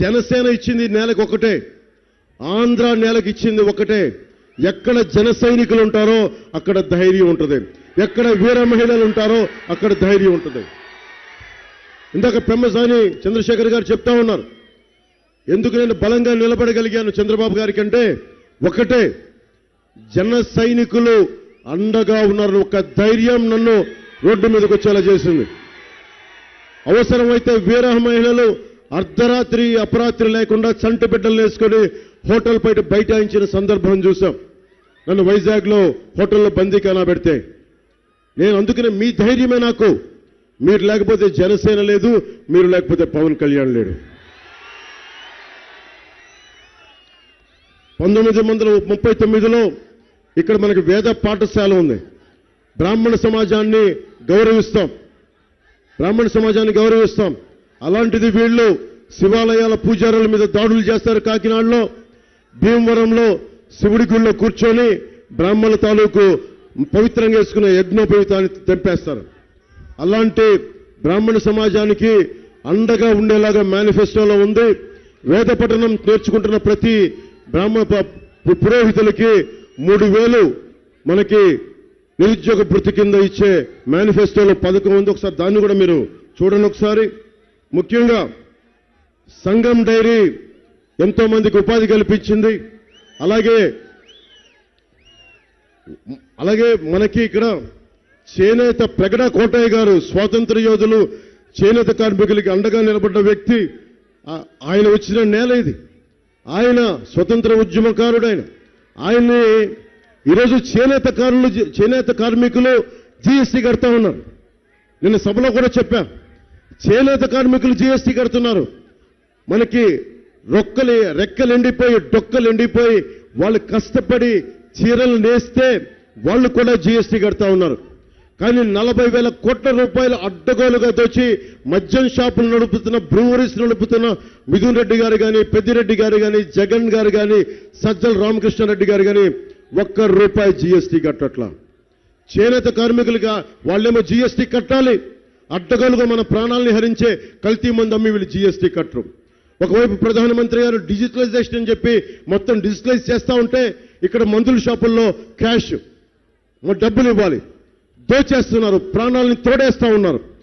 జనసేన ఇచ్చింది నేలకు ఒకటే ఆంధ్ర నేలకు ఇచ్చింది ఒకటే. ఎక్కడ జన సైనికులు ఉంటారో అక్కడ ధైర్యం ఉంటుంది. ఎక్కడ వీర మహిళలు ఉంటారో అక్కడ ధైర్యం ఉంటుంది. ఇందాక పెమ్మసాని చంద్రశేఖర్ గారు చెప్తా ఉన్నారు. ఎందుకు నేను బలంగా నిలబడగలిగాను చంద్రబాబు గారి కంటే? ఒకటే జన సైనికులు అండగా ఉన్నారు ఒక ధైర్యం నన్ను రోడ్డు మీదకి వచ్చేలా చేసింది. అవసరమైతే వీర మహిళలు అర్ధరాత్రి అపరాత్రి లేకుండా చంటి బిడ్డలు వేసుకొని హోటల్ బయట బైఠాయించిన సందర్భం చూసాం నన్ను వైజాగ్లో హోటల్లో బందీకానా పెడితే. నేను అందుకనే మీ ధైర్యమే నాకు. మీరు లేకపోతే జనసేన లేదు మీరు లేకపోతే పవన్ కళ్యాణ్ లేడు. పంతొమ్మిది వందల ముప్పై తొమ్మిదిలో ఇక్కడ మనకి వేద పాఠశాల ఉంది. బ్రాహ్మణ సమాజాన్ని గౌరవిస్తాం. బ్రాహ్మణ సమాజాన్ని గౌరవిస్తాం. అలాంటిది వీళ్ళు శివాలయాల పూజారుల మీద దాడులు చేస్తారు కాకినాడలో. భీమవరంలో శివుడి గుళ్ళో కూర్చొని బ్రాహ్మణుల తాలూకు పవిత్రంగా వేసుకున్న యజ్ఞోపవితాన్ని తెంపేస్తారు. అలాంటి బ్రాహ్మణ సమాజానికి అండగా ఉండేలాగా మేనిఫెస్టోలో ఉంది. వేద పఠనం నేర్చుకుంటున్న ప్రతి బ్రాహ్మణ పు- పురోహితులకి మూడు వేలు మనకి నిరుద్యోగ వృత్తి కింద ఇచ్చే మేనిఫెస్టోలో పథకం ఉంది. ఒకసారి దాన్ని కూడా మీరు చూడండి ఒకసారి. ముఖ్యంగా సంఘం డైరీ ఎంతో మందికి ఉపాధి కల్పించింది. అలాగే అలాగే మనకి ఇక్కడ చేనేత ప్రగడ కోటయ్య గారు స్వాతంత్ర యోధులు చేనేత కార్మికులకి అండగా నిలబడ్డ వ్యక్తి ఆయన వచ్చిన నేల ఇది. ఆయన స్వతంత్ర ఉద్యమకారుడు ఆయన ఆయన్ని ఈరోజు చేనేతకారులు చేనేత కార్మికులు జీఎస్టీ కడతా ఉన్నారు. నిన్న సభలో కూడా చెప్పాను చేనేత కార్మికులు జీఎస్టీ కడుతున్నారు. మనకి రొక్కలు రెక్కలు ఎండిపోయి డొక్కలు ఎండిపోయి వాళ్ళు కష్టపడి చీరలు నేస్తే వాళ్ళు కూడా జీఎస్టీ కడతా ఉన్నారు. కానీ నలభై వేల కోట్ల రూపాయలు అడ్డగోలుగా దోచి మద్యం షాపులు నడుపుతున్న బ్రూవరీస్ నడుపుతున్న మిథున్ రెడ్డి గారు కానీ పెద్దిరెడ్డి గారు కానీ జగన్ గారు కానీ సజ్జల రామకృష్ణారెడ్డి గారు కానీ ఒక్క రూపాయి జీఎస్టీ కట్టట్లా. చేనేత కార్మికులుగా వాళ్ళేమో జీఎస్టీ కట్టాలి. అడ్డగాలుగా మన ప్రాణాలని హరించే కల్తీ మందు అమ్మి వీళ్ళు జీఎస్టీ కట్టరు. ఒకవైపు ప్రధానమంత్రి గారు డిజిటలైజేషన్ అని చెప్పి మొత్తం డిజిటలైజ్ చేస్తూ ఉంటే ఇక్కడ మందుల షాపుల్లో క్యాష్ డబ్బులు ఇవ్వాలి. దోచేస్తున్నారు ప్రాణాలని తోడేస్తూ ఉన్నారు.